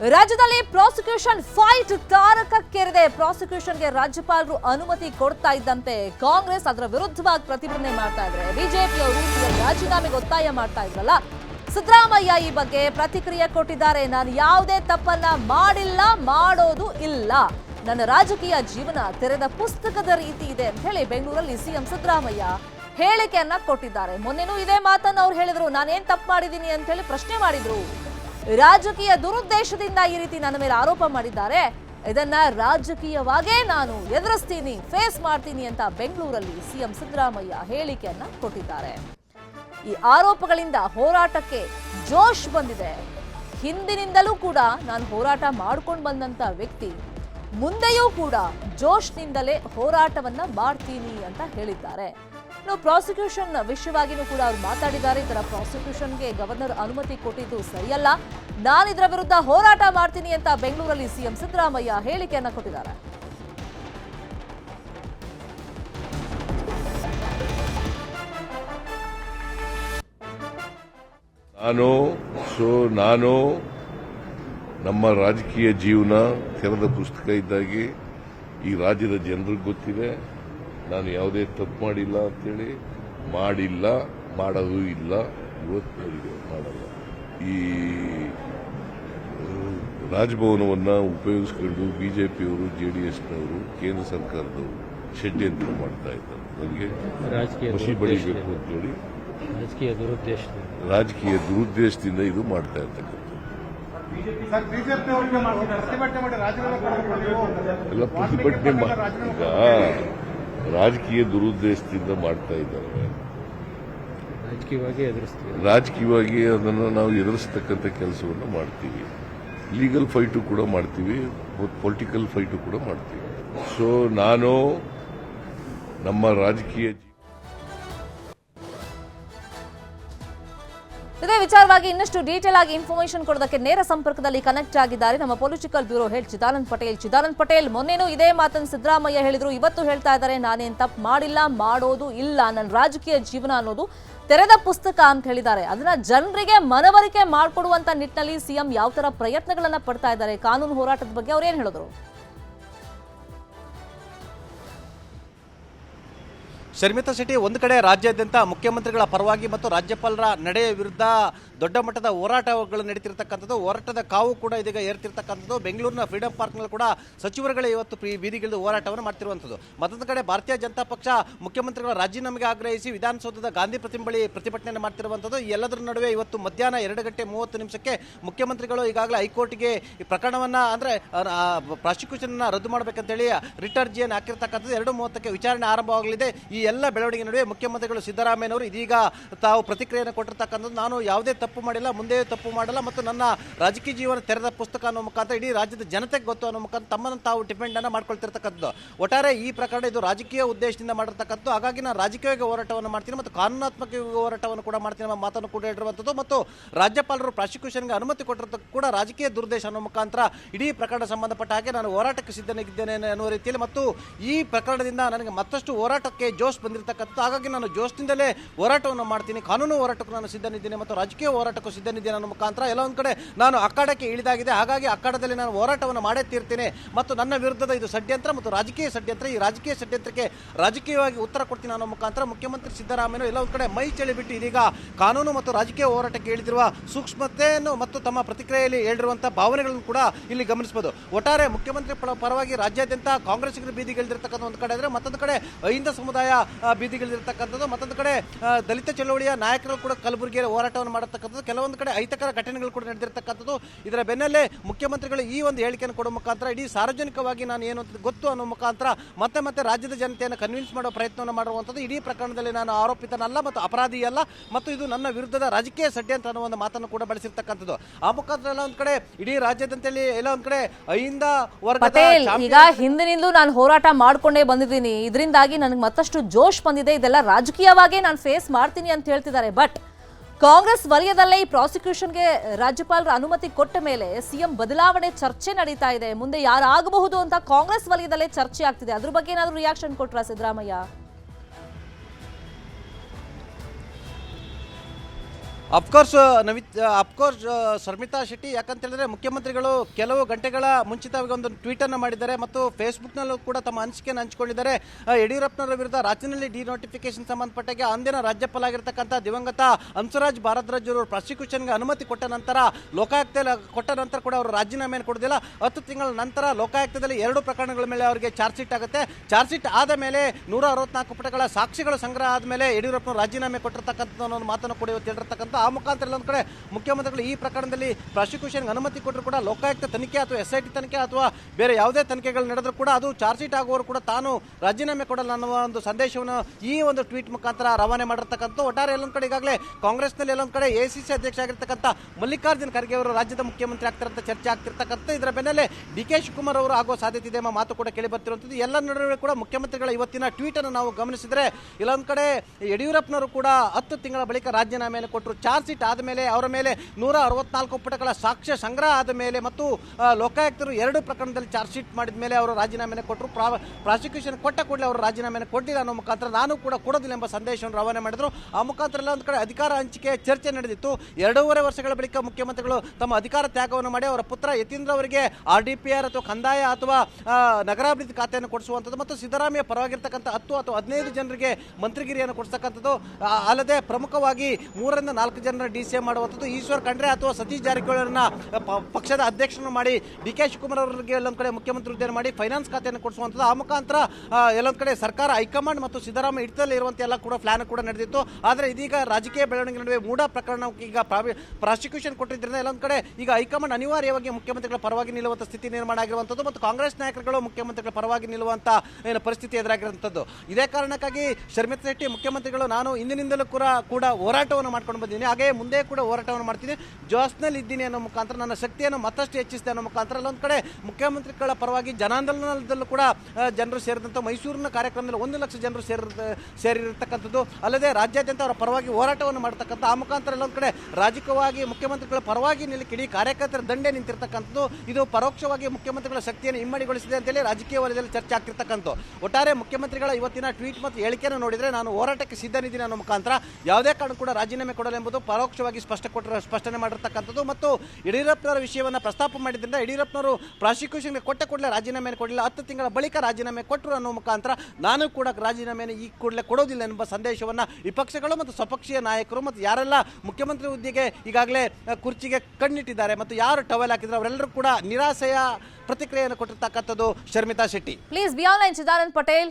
ರಾಜ್ಯದಲ್ಲಿ prosecution fight ತಾರಕಕ್ಕೇರಿದೆ. ಪ್ರಾಸಿಕ್ಯೂಷನ್ಗೆ ರಾಜ್ಯಪಾಲರು ಅನುಮತಿ ಕೊಡ್ತಾ ಇದ್ದಂತೆ ಕಾಂಗ್ರೆಸ್ ಅದರ ವಿರುದ್ಧವಾಗಿ ಪ್ರತಿಭಟನೆ ಮಾಡ್ತಾ ಇದ್ರೆ. ಬಿಜೆಪಿಯವರು ರಾಜೀನಾಮೆಗೆ ಒತ್ತಾಯ ಮಾಡ್ತಾ ಇದ್ರಲ್ಲ. ಸಿದ್ದರಾಮಯ್ಯ ಈ ಬಗ್ಗೆ ಪ್ರತಿಕ್ರಿಯೆ ಕೊಟ್ಟಿದ್ದಾರೆ. ನಾನು ಯಾವುದೇ ತಪ್ಪನ್ನ ಮಾಡಿಲ್ಲ, ಮಾಡೋದು ಇಲ್ಲ. ನನ್ನ ರಾಜಕೀಯ ಜೀವನ ತೆರೆದ ಪುಸ್ತಕದ ರೀತಿ ಇದೆ ಅಂತ ಹೇಳಿ ಬೆಂಗಳೂರಲ್ಲಿ ಸಿಎಂ ಸಿದ್ದರಾಮಯ್ಯ ಹೇಳಿಕೆಯನ್ನ ಕೊಟ್ಟಿದ್ದಾರೆ. ಮೊನ್ನೆನೂ ಇದೇ ಮಾತನ್ನು ಅವ್ರು ಹೇಳಿದ್ರು. ನಾನೇನ್ ತಪ್ಪು ಮಾಡಿದ್ದೀನಿ ಅಂತ ಹೇಳಿ ಪ್ರಶ್ನೆ ಮಾಡಿದ್ರು. ರಾಜಕೀಯ ದುರುದ್ದೇಶದಿಂದ ಈ ರೀತಿ ನನ್ನ ಮೇಲೆ ಆರೋಪ ಮಾಡಿದ್ದಾರೆ. ಇದನ್ನ ರಾಜಕೀಯವಾಗೇ ನಾನು ಎದುರಿಸ್ತೀನಿ ಫೇಸ್ ಮಾಡ್ತೀನಿ ಅಂತ ಬೆಂಗಳೂರಲ್ಲಿ ಸಿಎಂ ಸಿದ್ದರಾಮಯ್ಯ ಹೇಳಿಕೆಯನ್ನ ಕೊಟ್ಟಿದ್ದಾರೆ. ಈ ಆರೋಪಗಳಿಂದ ಹೋರಾಟಕ್ಕೆ ಜೋಶ್ ಬಂದಿದೆ. ಹಿಂದಿನಿಂದಲೂ ಕೂಡ ನಾನು ಹೋರಾಟ ಮಾಡ್ಕೊಂಡು ಬಂದಂತ ವ್ಯಕ್ತಿ. ಮುಂದೆಯೂ ಕೂಡ ಜೋಶ್ನಿಂದಲೇ ಹೋರಾಟವನ್ನ ಮಾಡ್ತೀನಿ ಅಂತ ಹೇಳಿದ್ದಾರೆ. ಇನ್ನು ಪ್ರಾಸಿಕ್ಯೂಷನ್ ವಿಷಯವಾಗಿಯೂ ಕೂಡ ಅವರು ಮಾತಾಡಿದ್ದಾರೆ. ಇದರ ಪ್ರಾಸಿಕ್ಯೂಷನ್ಗೆ ಗವರ್ನರ್ ಅನುಮತಿ ಕೊಟ್ಟಿದ್ದು ಸರಿಯಲ್ಲ. ನಾನು ಇದರ ವಿರುದ್ಧ ಹೋರಾಟ ಮಾಡ್ತೀನಿ ಅಂತ ಬೆಂಗಳೂರಲ್ಲಿ ಸಿಎಂ ಸಿದ್ದರಾಮಯ್ಯ ಹೇಳಿಕೆಯನ್ನ ಕೊಟ್ಟಿದ್ದಾರೆ. ನಾನು, ಸೊ ನಾನು ನಮ್ಮ ರಾಜಕೀಯ ಜೀವನ ತೆರೆದ ಪುಸ್ತಕ ಇದ್ದಾಗಿ ಈ ರಾಜ್ಯದ ಜನರಿಗೆ ಗೊತ್ತಿದೆ. ನಾನು ಯಾವುದೇ ತಪ್ಪು ಮಾಡಿಲ್ಲ ಅಂತೇಳಿ ಮಾಡಿಲ್ಲ ಮಾಡೋದು ಇಲ್ಲ. ಇವತ್ತು ಮಾಡಲ್ಲ. ಈ ರಾಜಭವನವನ್ನ ಉಪಯೋಗಿಸಿಕೊಂಡು ಡಿ ಎಸ್ನವರು ಕೇಂದ್ರ ಸರ್ಕಾರದವರು ಷಡ್ಯಂತ್ರ ಮಾಡ್ತಾ ಇದ್ದಾರೆ. ನನಗೆ ರಾಜಕೀಯ ಖುಷಿ ಬೆಳಿಬೇಕು ಅಂತೇಳಿ ರಾಜಕೀಯ ದುರುದ್ದೇಶದಿಂದ. ರಾಜಕೀಯ ದುರುದ್ದೇಶದಿಂದ ಇದು ಮಾಡ್ತಾ ಇರ್ತಕ್ಕಂಥ ಎಲ್ಲ ಪ್ರತಿಭಟನೆ ಈಗ ರಾಜಕೀಯ ದುರುದ್ದೇಶದಿಂದ ಮಾಡ್ತಾ ಇದ್ದಾರೆ. ರಾಜಕೀಯವಾಗಿ ಎದುರಿಸ್ತೀವಿ. ರಾಜಕೀಯವಾಗಿ ಅದನ್ನು ನಾವು ಎದುರಿಸ್ತಕ್ಕಂಥ ಕೆಲಸವನ್ನು ಮಾಡ್ತೀವಿ. ಲೀಗಲ್ ಫೈಟು ಕೂಡ ಮಾಡ್ತೀವಿ ಪೊಲಿಟಿಕಲ್ ಫೈಟು ಕೂಡ ಮಾಡ್ತೀವಿ. ಸೊ ನಾನು ನಮ್ಮ ರಾಜಕೀಯ ಇದೇ. ವಿಚಾರವಾಗಿ ಇನ್ನಷ್ಟು ಡೀಟೇಲ್ ಆಗಿ ಇನ್ಫಾರ್ಮೇಶನ್ ಕೊಡೋದಕ್ಕೆ ನೇರ ಸಂಪರ್ಕದಲ್ಲಿ ಕನೆಕ್ಟ್ ಆಗಿದ್ದಾರೆ ನಮ್ಮ political bureau head Chidanand Patel. Chidanand Patel, ಮೊನ್ನೆನೂ ಇದೇ ಮಾತನ್ನು ಸಿದ್ದರಾಮಯ್ಯ ಹೇಳಿದ್ರು. ಇವತ್ತು ಹೇಳ್ತಾ ಇದ್ದಾರೆ, ನಾನೇನು ತಪ್ಪು ಮಾಡಿಲ್ಲ, ಮಾಡೋದು ಇಲ್ಲ, ನನ್ನ ರಾಜಕೀಯ ಜೀವನ ಅನ್ನೋದು ತೆರೆದ ಪುಸ್ತಕ ಅಂತ ಹೇಳಿದ್ದಾರೆ. ಅದನ್ನ ಜನರಿಗೆ ಮನವರಿಕೆ ಮಾಡಿಕೊಡುವಂತ ನಿಟ್ಟಿನಲ್ಲಿ ಸಿಎಂ ಯಾವ ತರ ಪ್ರಯತ್ನಗಳನ್ನ ಪಡ್ತಾ ಇದ್ದಾರೆ? ಕಾನೂನು ಹೋರಾಟದ ಬಗ್ಗೆ ಅವ್ರು ಏನ್ ಹೇಳಿದ್ರು? ಶರ್ಮಿತಾ ಶೆಟ್ಟಿ ಒಂದು ಕಡೆ ರಾಜ್ಯಾದ್ಯಂತ ಮುಖ್ಯಮಂತ್ರಿಗಳ ಪರವಾಗಿ ಮತ್ತು ರಾಜ್ಯಪಾಲರ ನಡೆಯ ವಿರುದ್ಧ ದೊಡ್ಡ ಮಟ್ಟದ ಹೋರಾಟಗಳು ನಡೀತಿರ್ತಕ್ಕಂಥದ್ದು, ಹೋರಾಟದ ಕಾವು ಕೂಡ ಇದೀಗ ಏರ್ತಿರ್ತಕ್ಕಂಥದ್ದು. ಬೆಂಗಳೂರಿನ ಫ್ರೀಡಂ ಪಾರ್ಕ್ನಲ್ಲಿ ಕೂಡ ಸಚಿವರುಗಳೇ ಇವತ್ತು ಬೀದಿಗಿಳಿದು ಹೋರಾಟವನ್ನು ಮಾಡ್ತಿರುವಂಥದ್ದು. ಮತ್ತೊಂದು ಕಡೆ ಭಾರತೀಯ ಜನತಾ ಪಕ್ಷ ಮುಖ್ಯಮಂತ್ರಿಗಳ ರಾಜೀನಾಮೆಗೆ ಆಗ್ರಹಿಸಿ ವಿಧಾನಸೌಧದ ಗಾಂಧಿ ಪ್ರತಿಮೆ ಬಳಿ ಪ್ರತಿಭಟನೆ ಮಾಡ್ತಿರುವಂಥದ್ದು ಎಲ್ಲದರ ನಡುವೆ ಇವತ್ತು ಮಧ್ಯಾಹ್ನ ಎರಡು ಗಂಟೆ ಮೂವತ್ತು ನಿಮಿಷಕ್ಕೆ ಮುಖ್ಯಮಂತ್ರಿಗಳು ಈಗಾಗಲೇ ಹೈಕೋರ್ಟ್ಗೆ ಈ ಪ್ರಕರಣವನ್ನ ಅಂದರೆ ಪ್ರಾಸಿಕ್ಯೂಷನ್ ರದ್ದು ಮಾಡಬೇಕಂತೇಳಿ ರಿಟ್ ಅರ್ಜಿಯನ್ನು ಹಾಕಿರ್ತಕ್ಕಂಥದ್ದು. ಎರಡು ಮೂವತ್ತಕ್ಕೆ ವಿಚಾರಣೆ ಆರಂಭವಾಗಲಿದೆ. ಈ ಎಲ್ಲ ಬೆಳವಣಿಗೆ ನಡುವೆ ಮುಖ್ಯಮಂತ್ರಿಗಳು ಸಿದ್ದರಾಮಯ್ಯನವರು ಇದೀಗ ತಾವು ಪ್ರತಿಕ್ರಿಯೆಯನ್ನು ಕೊಟ್ಟಿರ್ತಕ್ಕಂಥದ್ದು. ನಾನು ಯಾವುದೇ ತಪ್ಪು ಮಾಡಿಲ್ಲ, ಮುಂದೆ ತಪ್ಪು ಮಾಡಲ್ಲ ಮತ್ತು ನನ್ನ ರಾಜಕೀಯ ಜೀವನ ತೆರೆದ ಪುಸ್ತಕ ಅನ್ನೋ ಮುಖಾಂತರ ಇಡೀ ರಾಜ್ಯದ ಜನತೆಗೆ ಗೊತ್ತು ಅನ್ನೋ ಮುಖಾಂತರ ತಮ್ಮನ್ನು ತಾವು ಡಿಪೆಂಡ್ ಅನ್ನ ಮಾಡ್ಕೊಳ್ತಿರ್ತಕ್ಕಂಥದ್ದು. ಒಟ್ಟಾರೆ ಈ ಪ್ರಕರಣ ಇದು ರಾಜಕೀಯ ಉದ್ದೇಶದಿಂದ ಮಾಡಿರ್ತಕ್ಕಂಥದ್ದು. ಹಾಗಾಗಿ ನಾನು ರಾಜಕೀಯವಾಗಿ ಹೋರಾಟವನ್ನು ಮಾಡ್ತೀನಿ ಮತ್ತು ಕಾನೂನಾತ್ಮಕ ಹೋರಾಟವನ್ನು ಕೂಡ ಮಾಡ್ತೀನಿ ಎಂಬ ಮಾತನ್ನು ಕೂಡ ಹೇಳಿರುವಂಥದ್ದು. ಮತ್ತು ರಾಜ್ಯಪಾಲರು ಪ್ರಾಸಿಕ್ಯೂಷನ್ಗೆ ಅನುಮತಿ ಕೊಟ್ಟಿರೋದು ಕೂಡ ರಾಜಕೀಯ ದುರ್ದೇಶ ಅನ್ನೋ ಮುಖಾಂತರ ಇಡೀ ಪ್ರಕರಣ ಸಂಬಂಧಪಟ್ಟ ಹಾಗೆ ನಾನು ಹೋರಾಟಕ್ಕೆ ಸಿದ್ಧನಾಗಿದ್ದೇನೆ ಅನ್ನುವ ರೀತಿಯಲ್ಲಿ. ಮತ್ತು ಈ ಪ್ರಕರಣದಿಂದ ನನಗೆ ಮತ್ತಷ್ಟು ಹೋರಾಟಕ್ಕೆ ಜೋಶ್ ಬಂದಿರತಕ್ಕಂಥದ್ದು. ಹಾಗಾಗಿ ನಾನು ಜೋಶ್ನಿಂದಲೇ ಹೋರಾಟವನ್ನು ಮಾಡ್ತೀನಿ. ಕಾನೂನು ಹೋರಾಟಕ್ಕೂ ನಾನು ಸಿದ್ಧನಿದ್ದೇನೆ ಮತ್ತು ರಾಜಕೀಯ ಹೋರಾಟಕ್ಕೂ ಸಿದ್ಧನಿದ್ದೇನೆ ಅನ್ನೋ ಮುಖಾಂತರ ಎಲ್ಲ ಒಂದು ಕಡೆ ನಾನು ಅಖಾಡಕ್ಕೆ ಇಳಿದಾಗಿದೆ. ಹಾಗಾಗಿ ಅಖಾಡದಲ್ಲಿ ನಾನು ಹೋರಾಟವನ್ನು ಮಾಡೇ ತೀರ್ತೀನಿ. ಮತ್ತು ನನ್ನ ವಿರುದ್ಧದ ಇದು ಷಡ್ಯಂತ್ರ ಮತ್ತು ರಾಜಕೀಯ ಷಡ್ಯಂತ್ರ, ಈ ರಾಜಕೀಯ ಷಡ್ಯಂತ್ರಕ್ಕೆ ರಾಜಕೀಯವಾಗಿ ಉತ್ತರ ಕೊಡ್ತೀನಿ ಅನ್ನೋ ಮುಖಾಂತರ ಮುಖ್ಯಮಂತ್ರಿ ಸಿದ್ದರಾಮಯ್ಯ ಎಲ್ಲ ಒಂದು ಕಡೆ ಮೈ ಚಳಿ ಬಿಟ್ಟು ಇದೀಗ ಕಾನೂನು ಮತ್ತು ರಾಜಕೀಯ ಹೋರಾಟಕ್ಕೆ ಇಳಿದಿರುವ ಸೂಕ್ಷ್ಮತೆಯನ್ನು ಮತ್ತು ತಮ್ಮ ಪ್ರತಿಕ್ರಿಯೆಯಲ್ಲಿ ಹೇಳಿರುವಂಥ ಭಾವನೆಗಳನ್ನು ಕೂಡ ಇಲ್ಲಿ ಗಮನಿಸಬಹುದು. ಒಟ್ಟಾರೆ ಮುಖ್ಯಮಂತ್ರಿ ಪರ- ಪರವಾಗಿ ರಾಜ್ಯಾದ್ಯಂತ ಕಾಂಗ್ರೆಸ್ಗಳ ಬೀದಿಗೆ ಇಳಿದಿರ್ತಕ್ಕಂಥ ಒಂದು ಕಡೆ ಆದರೆ ಮತ್ತೊಂದು ಕಡೆ ಅಹಿಂದ ಸಮುದಾಯ ಬೀದಿಗಿಳಿದಿರ್ತಕ್ಕಂಥದ್ದು. ಮತ್ತೊಂದು ಕಡೆ ದಲಿತ ಚಳವಳಿಯ ನಾಯಕರು ಕೂಡ ಕಲಬುರಗಿಯಲ್ಲಿ ಹೋರಾಟವನ್ನು ಮಾಡತಕ್ಕಂಥದ್ದು. ಕೆಲವೊಂದು ಕಡೆ ಅಹಿತಕರ ಘಟನೆಗಳು ಕೂಡ ನಡೆದಿರ್ತಕ್ಕಂಥದ್ದು. ಇದರ ಬೆನ್ನಲ್ಲೇ ಮುಖ್ಯಮಂತ್ರಿಗಳು ಈ ಒಂದು ಹೇಳಿಕೆಯನ್ನು ಕೊಡುವ ಮುಖಾಂತರ ಇಡೀ ಸಾರ್ವಜನಿಕವಾಗಿ ನಾನು ಏನು ಅಂತ ಗೊತ್ತು ಅನ್ನೋ ಮುಖಾಂತರ ಮತ್ತೆ ಮತ್ತೆ ರಾಜ್ಯದ ಜನತೆಯನ್ನು ಕನ್ವಿನ್ಸ್ ಮಾಡೋ ಪ್ರಯತ್ನವನ್ನು ಮಾಡುವಂಥದ್ದು. ಇಡೀ ಪ್ರಕರಣದಲ್ಲಿ ನಾನು ಆರೋಪಿತನಲ್ಲ ಮತ್ತು ಅಪರಾಧಿ ಅಲ್ಲ ಮತ್ತು ಇದು ನನ್ನ ವಿರುದ್ಧದ ರಾಜಕೀಯ ಷಡ್ಯಂತ್ರ ಅನ್ನೋ ಒಂದು ಮಾತನ್ನು ಕೂಡ ಬಳಸಿರ್ತಕ್ಕಂಥದ್ದು. ಆ ಮುಖಾಂತರ ಎಲ್ಲ ಒಂದು ಕಡೆ ಇಡೀ ರಾಜ್ಯದಂತೇಳಿ ಎಲ್ಲ ಒಂದು ಕಡೆ ಅಹಿಂದ ಪಟೇಲ್ ಈಗ ಹಿಂದಿನಿಂದಲೂ ನಾನು ಹೋರಾಟ ಮಾಡ್ಕೊಂಡೇ ಬಂದಿದ್ದೀನಿ. ಇದರಿಂದಾಗಿ ನನಗೆ ಮತ್ತಷ್ಟು ಜೋಶ್ ಬಂದಿದೆ, ಇದೆಲ್ಲ ರಾಜಕೀಯವಾಗೇ ನಾನು ಫೇಸ್ ಮಾಡ್ತೀನಿ ಅಂತ ಹೇಳ್ತಿದ್ದಾರೆ. ಬಟ್ ಕಾಂಗ್ರೆಸ್ ವಲಯದಲ್ಲೇ ಈ ಪ್ರಾಸಿಕ್ಯೂಷನ್ಗೆ ರಾಜ್ಯಪಾಲರ ಅನುಮತಿ ಕೊಟ್ಟ ಮೇಲೆ ಸಿಎಂ ಬದಲಾವಣೆ ಚರ್ಚೆ ನಡೀತಾ ಇದೆ. ಮುಂದೆ ಯಾರಾಗಬಹುದು ಅಂತ ಕಾಂಗ್ರೆಸ್ ವಲಯದಲ್ಲೇ ಚರ್ಚೆ ಆಗ್ತಿದೆ. ಅದ್ರ ಬಗ್ಗೆ ಏನಾದರೂ ರಿಯಾಕ್ಷನ್ ಕೊಟ್ರ Siddaramaiah? Of course Navith of course Sharmitha Shetty ಯಾಕಂತ ಹೇಳಿದ್ರೆ ಮುಖ್ಯಮಂತ್ರಿಗಳು ಕೆಲವು ಗಂಟೆಗಳ ಮುಂಚಿತವಾಗಿ ಒಂದು ಟ್ವೀಟ್ ಅನ್ನು ಮಾಡಿದ್ದಾರೆ ಮತ್ತು ಫೇಸ್ಬುಕ್ನಲ್ಲೂ ಕೂಡ ತಮ್ಮ ಅನಿಸಿಕೆಯನ್ನು ಹಂಚಿಕೊಂಡಿದ್ದಾರೆ. ಯಡಿಯೂರಪ್ಪನವರ ವಿರುದ್ಧ ರಾಜ್ಯದಲ್ಲಿ ಡಿನೋಟಿಫಿಕೇಶನ್ ಸಂಬಂಧಪಟ್ಟಾಗೆ ಅಂದಿನ ರಾಜ್ಯಪಾಲ ಆಗಿರ್ತಕ್ಕಂಥ ದಿವಂಗತ ಹಂಸರಾಜ್ ಭಾರದ್ರಾಜ್ ಅವರು ಪ್ರಾಸಿಕ್ಯೂಷನ್ಗೆ ಅನುಮತಿ ಕೊಟ್ಟ ನಂತರ ಲೋಕಾಯುಕ್ತ ಕೊಟ್ಟ ನಂತರ ಕೂಡ ಅವರು ರಾಜೀನಾಮೆಯನ್ನು ಕೊಡೋದಿಲ್ಲ. ಹತ್ತು ತಿಂಗಳ ನಂತರ ಲೋಕಾಯುಕ್ತದಲ್ಲಿ ಎರಡು ಪ್ರಕರಣಗಳ ಮೇಲೆ ಅವರಿಗೆ ಚಾರ್ಜ್ ಶೀಟ್ ಆಗುತ್ತೆ. ಚಾರ್ಜ್ ಶೀಟ್ ಆದ ಮೇಲೆ ನೂರ ಅರವತ್ನಾಲ್ಕು ಪುಟಗಳ ಸಾಕ್ಷಿಗಳ ಸಂಗ್ರಹ ಆದಮೇಲೆ ಯಡಿಯೂರಪ್ಪನವರು ರಾಜೀನಾಮೆ ಕೊಟ್ಟಿರ್ತಕ್ಕಂಥ ಮಾತನ್ನು ಕೂಡ ಇವತ್ತು ಹೇಳಿರ್ತಕ್ಕಂಥ ಆ ಮುಖಾಂತರ ಒಂದು ಕಡೆ ಮುಖ್ಯಮಂತ್ರಿಗಳು ಈ ಪ್ರಕರಣದಲ್ಲಿ ಪ್ರಾಸಿಕ್ಯೂಷನ್ಗೆ ಅನುಮತಿ ಕೊಟ್ಟರು ಕೂಡ ಲೋಕಾಯುಕ್ತ ತನಿಖೆ ಅಥವಾ ಎಸ್ ಐ ಟಿ ತನಿಖೆ ಅಥವಾ ಬೇರೆ ಯಾವುದೇ ತನಿಖೆಗಳು ನಡೆದರೂ ಕೂಡ ಅದು ಚಾರ್ಜ್ ಶೀಟ್ ಆಗುವವರು ಕೂಡ ತಾನು ರಾಜೀನಾಮೆ ಕೊಡಲ್ಲ ಅನ್ನುವ ಒಂದು ಸಂದೇಶವನ್ನು ಈ ಒಂದು ಟ್ವೀಟ್ ಮುಖಾಂತರ ರವಾನೆ ಮಾಡಿರ್ತಕ್ಕಂಥ ಒಟ್ಟಾರೆ ಎಲ್ಲೊಂದು ಕಡೆ ಈಗಾಗಲೇ ಕಾಂಗ್ರೆಸ್ನಲ್ಲಿ ಎಲ್ಲೊಂದು ಕಡೆ ಎ ಸಿ ಸಿ ಅಧ್ಯಕ್ಷ ಆಗಿರ್ತಕ್ಕಂಥ ಮಲ್ಲಿಕಾರ್ಜುನ್ ಖರ್ಗೆ ಅವರು ರಾಜ್ಯದ ಮುಖ್ಯಮಂತ್ರಿ ಆಗ್ತಿರಂತ ಚರ್ಚೆ ಆಗ್ತಿರ್ತಕ್ಕಂಥ ಇದರ ಬೆನ್ನಲ್ಲೇ ಡಿ ಕೆ ಶಿವಕುಮಾರ್ ಅವರು ಆಗುವ ಸಾಧ್ಯತೆ ಇದೆ ಎಂಬ ಮಾತು ಕೂಡ ಕೇಳಿ ಬರ್ತಿರುವಂಥದ್ದು ಎಲ್ಲ ನಡುವೆ ಕೂಡ ಮುಖ್ಯಮಂತ್ರಿಗಳ ಇವತ್ತಿನ ಟ್ವೀಟ್ ಅನ್ನು ನಾವು ಗಮನಿಸಿದರೆ, ಇಲ್ಲೊಂದು ಕಡೆ ಯಡಿಯೂರಪ್ಪನವರು ಕೂಡ ಹತ್ತು ತಿಂಗಳ ಬಳಿಕ ರಾಜೀನಾಮೆಯನ್ನು ಕೊಟ್ಟರು. ಚಾರ್ಜ್ ಶೀಟ್ ಆದ ಮೇಲೆ ಅವರ ಮೇಲೆ ನೂರ ಅರವತ್ನಾಲ್ಕು ಪುಟಗಳ ಸಾಕ್ಷ್ಯ ಸಂಗ್ರಹ ಆದ ಮೇಲೆ ಮತ್ತು ಲೋಕಾಯುಕ್ತರು ಎರಡು ಪ್ರಕರಣದಲ್ಲಿ ಚಾರ್ಜ್ ಶೀಟ್ ಮಾಡಿದ ಮೇಲೆ ಅವರು ರಾಜೀನಾಮೆಯನ್ನು ಕೊಟ್ಟರು. ಪ್ರಾಸಿಕ್ಯೂಷನ್ ಕೊಟ್ಟ ಕೂಡಲೇ ಅವರು ರಾಜೀನಾಮೆಯನ್ನು ಕೊಟ್ಟಿಲ್ಲ ಅನ್ನೋ ಮುಖಾಂತರ ನಾನು ಕೂಡ ಕೊಡೋದಿಲ್ಲ ಎಂಬ ಸಂದೇಶವನ್ನು ರವಾನೆ ಮಾಡಿದ್ರು. ಆ ಮುಖಾಂತರ ಎಲ್ಲ ಒಂದು ಕಡೆ ಅಧಿಕಾರ ಹಂಚಿಕೆ ಚರ್ಚೆ ನಡೆದಿತ್ತು. ಎರಡೂವರೆ ವರ್ಷಗಳ ಬಳಿಕ ಮುಖ್ಯಮಂತ್ರಿಗಳು ತಮ್ಮ ಅಧಿಕಾರ ತ್ಯಾಗವನ್ನು ಮಾಡಿ ಅವರ ಪುತ್ರ ಯತೀಂದ್ರ ಅವರಿಗೆ ಆರ್ ಡಿ ಪಿ ಆರ್ ಅಥವಾ ಕಂದಾಯ ಅಥವಾ ನಗರಾಭಿವೃದ್ಧಿ ಖಾತೆಯನ್ನು ಕೊಡಿಸುವಂಥದ್ದು ಮತ್ತು ಸಿದ್ದರಾಮಯ್ಯ ಪರವಾಗಿರ್ತಕ್ಕಂಥ ಹತ್ತು ಅಥವಾ ಹದಿನೈದು ಜನರಿಗೆ ಮಂತ್ರಿಗಿರಿಯನ್ನು ಕೊಡಿಸ್ತಕ್ಕಂಥದ್ದು ಅಲ್ಲದೆ ಪ್ರಮುಖವಾಗಿ ಮೂರರಿಂದ ನಾಲ್ಕು ಜನರ ಡಿ ಸಿ ಎ ಮಾಡುವಂಥದ್ದು, ಈಶ್ವರ್ ಖಂಡ್ರೆ ಅಥವಾ ಸತೀಶ್ ಜಾರಕಿಹೊಳಿಯನ್ನ ಪಕ್ಷದ ಅಧ್ಯಕ್ಷರನ್ನು ಮಾಡಿ, ಡಿ ಕೆ ಶಿವಕುಮಾರ್ ಅವರಿಗೆ ಎಲ್ಲೊಂದು ಕಡೆ ಮುಖ್ಯಮಂತ್ರಿ ಹುದ್ದೆಯನ್ನು ಮಾಡಿ, ಫೈನಾನ್ಸ್ ಖಾತೆಯನ್ನು ಕೊಡಿಸುವಂಥದ್ದು. ಆ ಮುಖಾಂತರ ಎಲ್ಲೊಂದು ಕಡೆ ಸರ್ಕಾರ, ಹೈಕಮಾಂಡ್ ಮತ್ತು ಸಿದ್ದರಾಮಯ್ಯ ಹಿಡಿತದಲ್ಲಿ ಇರುವಂತೆ ಎಲ್ಲ ಕೂಡ ಪ್ಲಾನ್ ಕೂಡ ನಡೆದಿತ್ತು. ಆದರೆ ಇದೀಗ ರಾಜಕೀಯ ಬೆಳವಣಿಗೆ ನಡುವೆ ಮೂಡ ಪ್ರಕರಣ ಈಗ ಪ್ರಾಸಿಕ್ಯೂಷನ್ ಕೊಟ್ಟಿದ್ದರಿಂದ ಎಲ್ಲೊಂದು ಕಡೆ ಈಗ ಹೈಕಮಾಂಡ್ ಅನಿವಾರ್ಯವಾಗಿ ಮುಖ್ಯಮಂತ್ರಿಗಳ ಪರವಾಗಿ ನಿಲ್ಲುವಂಥ ಸ್ಥಿತಿ ನಿರ್ಮಾಣ ಆಗಿರುವಂಥದ್ದು ಮತ್ತು ಕಾಂಗ್ರೆಸ್ ನಾಯಕರುಗಳು ಮುಖ್ಯಮಂತ್ರಿಗಳ ಪರವಾಗಿ ನಿಲ್ಲುವಂಥ, ಏನು ಪರಿಸ್ಥಿತಿ ಎದುರಾಗಿರುವಂಥದ್ದು. ಇದೇ ಕಾರಣಕ್ಕಾಗಿ ಶರ್ಮಿತ್ ಶೆಟ್ಟಿ ಮುಖ್ಯಮಂತ್ರಿಗಳು, ನಾನು ಇಂದಿನಿಂದಲೂ ಕೂಡ ಕೂಡ ಹೋರಾಟವನ್ನು ಮಾಡ್ಕೊಂಡು ಬಂದಿದ್ದೀನಿ. ಹಾಗೆ ಮುಂದೆ ಕೂಡ ಹೋರಾಟವನ್ನು ಮಾಡ್ತೀನಿ. ಜೋಸ್ನಲ್ಲಿ ಇದ್ದೀನಿ ಅನ್ನೋ ಮುಖಾಂತರ, ನನ್ನ ಶಕ್ತಿಯನ್ನು ಮತ್ತಷ್ಟು ಹೆಚ್ಚಿಸಿದೆ ಅನ್ನೋ ಮುಖಾಂತರ, ಅಲ್ಲೊಂದು ಕಡೆ ಮುಖ್ಯಮಂತ್ರಿಗಳ ಪರವಾಗಿ ಜನಾಂದೋಲನದಲ್ಲೂ ಕೂಡ ಜನರು ಸೇರಿದಂಥ ಮೈಸೂರಿನ ಕಾರ್ಯಕ್ರಮದಲ್ಲಿ ಒಂದು ಲಕ್ಷ ಜನರು ಸೇರಿ ಸೇರಿರ್ತಕ್ಕಂಥದ್ದು. ಅಲ್ಲದೆ ರಾಜ್ಯಾದ್ಯಂತ ಅವರ ಪರವಾಗಿ ಹೋರಾಟವನ್ನು ಮಾಡ್ತಕ್ಕಂಥ, ಆ ಮುಖಾಂತರ ಎಲ್ಲೊಂದು ಕಡೆ ರಾಜಕೀಯವಾಗಿ ಮುಖ್ಯಮಂತ್ರಿಗಳ ಪರವಾಗಿ ನಿಲ್ಲಿ ಇಡೀ ಕಾರ್ಯಕರ್ತರ ದಂಡೆ ನಿಂತಿರ್ತಕ್ಕಂಥದ್ದು. ಇದು ಪರೋಕ್ಷವಾಗಿ ಮುಖ್ಯಮಂತ್ರಿಗಳ ಶಕ್ತಿಯನ್ನು ಇಮ್ಮಡಿಗೊಳಿಸಿದೆ ಅಂತೇಳಿ ರಾಜಕೀಯ ವಲಯದಲ್ಲಿ ಚರ್ಚೆ ಆಗ್ತಿರ್ತಕ್ಕಂಥ ಒಟ್ಟಾರೆ ಮುಖ್ಯಮಂತ್ರಿಗಳ ಇವತ್ತಿನ ಟ್ವೀಟ್ ಮತ್ತು ಹೇಳಿಕೆಯನ್ನು ನೋಡಿದರೆ ನಾನು ಹೋರಾಟಕ್ಕೆ ಸಿದ್ಧನಿದ್ದೀನಿ ಅನ್ನೋ ಮುಖಾಂತರ, ಯಾವುದೇ ಕಾರಣ ಕೂಡ ರಾಜೀನಾಮೆ ಕೊಡಲ್ಲ ಪರೋಕ್ಷವಾಗಿ ಸ್ಪಷ್ಟ ಕೊಟ್ಟರು, ಸ್ಪಷ್ಟನೆ ಮಾಡಿರ್ತಕ್ಕಂಥದ್ದು ಮತ್ತು ಯಡಿಯೂರಪ್ಪನವರ ವಿಷಯವನ್ನು ಪ್ರಸ್ತಾಪ ಮಾಡಿದ್ರಿಂದ ಯಡಿಯೂರಪ್ಪನವರು ಪ್ರಾಸಿಕ್ಯೂಷನ್ಗೆ ಕೊಟ್ಟ ಕೂಡಲೇ ರಾಜೀನಾಮೆಯನ್ನು ಕೊಡಲಿಲ್ಲ. ಹತ್ತು ತಿಂಗಳ ಬಳಿಕ ರಾಜೀನಾಮೆ ಕೊಟ್ಟರು ಅನ್ನೋ ಮುಖಾಂತರ ನಾನು ಕೂಡ ರಾಜೀನಾಮೆಯನ್ನು ಈ ಕೂಡಲೇ ಕೊಡೋದಿಲ್ಲ ಎಂಬ ಸಂದೇಶವನ್ನು ವಿಪಕ್ಷಗಳು ಮತ್ತು ಸ್ವಪಕ್ಷೀಯ ನಾಯಕರು ಮತ್ತು ಯಾರೆಲ್ಲ ಮುಖ್ಯಮಂತ್ರಿ ಹುದ್ದೆಗೆ ಈಗಾಗಲೇ ಕುರ್ಚಿಗೆ ಕಣ್ಣಿಟ್ಟಿದ್ದಾರೆ ಮತ್ತು ಯಾರು ಟವೆಲ್ ಹಾಕಿದ್ರು ಅವರೆಲ್ಲರೂ ಕೂಡ ನಿರಾಸೆಯ ಪ್ರತಿಕ್ರಿಯೆಯನ್ನು ಕೊಟ್ಟಿರ್ತಕ್ಕಂಥದ್ದು Sharmitha Shetty. Please be online Chidanand Patel